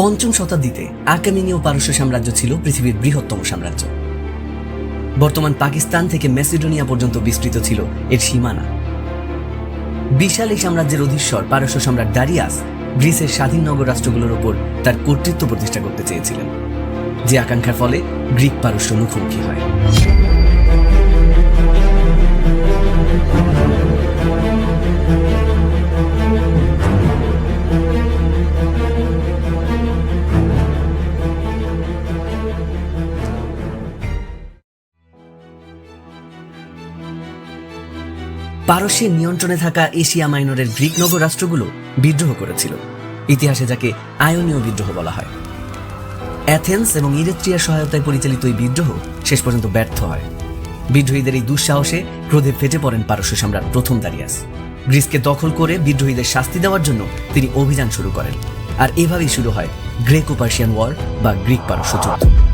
পঞ্চম শতাব্দীতে আকামিনীয় পারস্য সাম্রাজ্য ছিল পৃথিবীর বৃহত্তম সাম্রাজ্য। বর্তমান পাকিস্তান থেকে মেসিডোনিয়া পর্যন্ত বিস্তৃত ছিল এর সীমানা। বিশাল এই সাম্রাজ্যের অধীশ্বর পারস্য সম্রাট দারিয়াস গ্রিসের স্বাধীন নগর রাষ্ট্রগুলোর ওপর তার কর্তৃত্ব প্রতিষ্ঠা করতে চেয়েছিলেন, যে আকাঙ্ক্ষার ফলে গ্রিক পারস্য মুখোমুখি হয়। পারস্যের নিয়ন্ত্রণে থাকা এশিয়া মাইনরের গ্রিক নগর রাষ্ট্রগুলো বিদ্রোহ করেছিল। ইতিহাসে যাকে আয়নীয় বিদ্রোহ বলা হয়। অ্যাথেন্স এবং ইরেত্রিয়ার সহায়তায় পরিচালিত এই বিদ্রোহ শেষ পর্যন্ত ব্যর্থ হয়। বিদ্রোহীদের এই দুঃসাহসে ক্রোধে ফেটে পড়েন পারস্য সম্রাট প্রথম দারিয়াস। গ্রিসকে দখল করে বিদ্রোহীদের শাস্তি দেওয়ার জন্য তিনি অভিযান শুরু করেন। আর এভাবেই শুরু হয় গ্রেকো পার্সিয়ান ওয়ার বা গ্রিক পারস্য যুদ্ধ।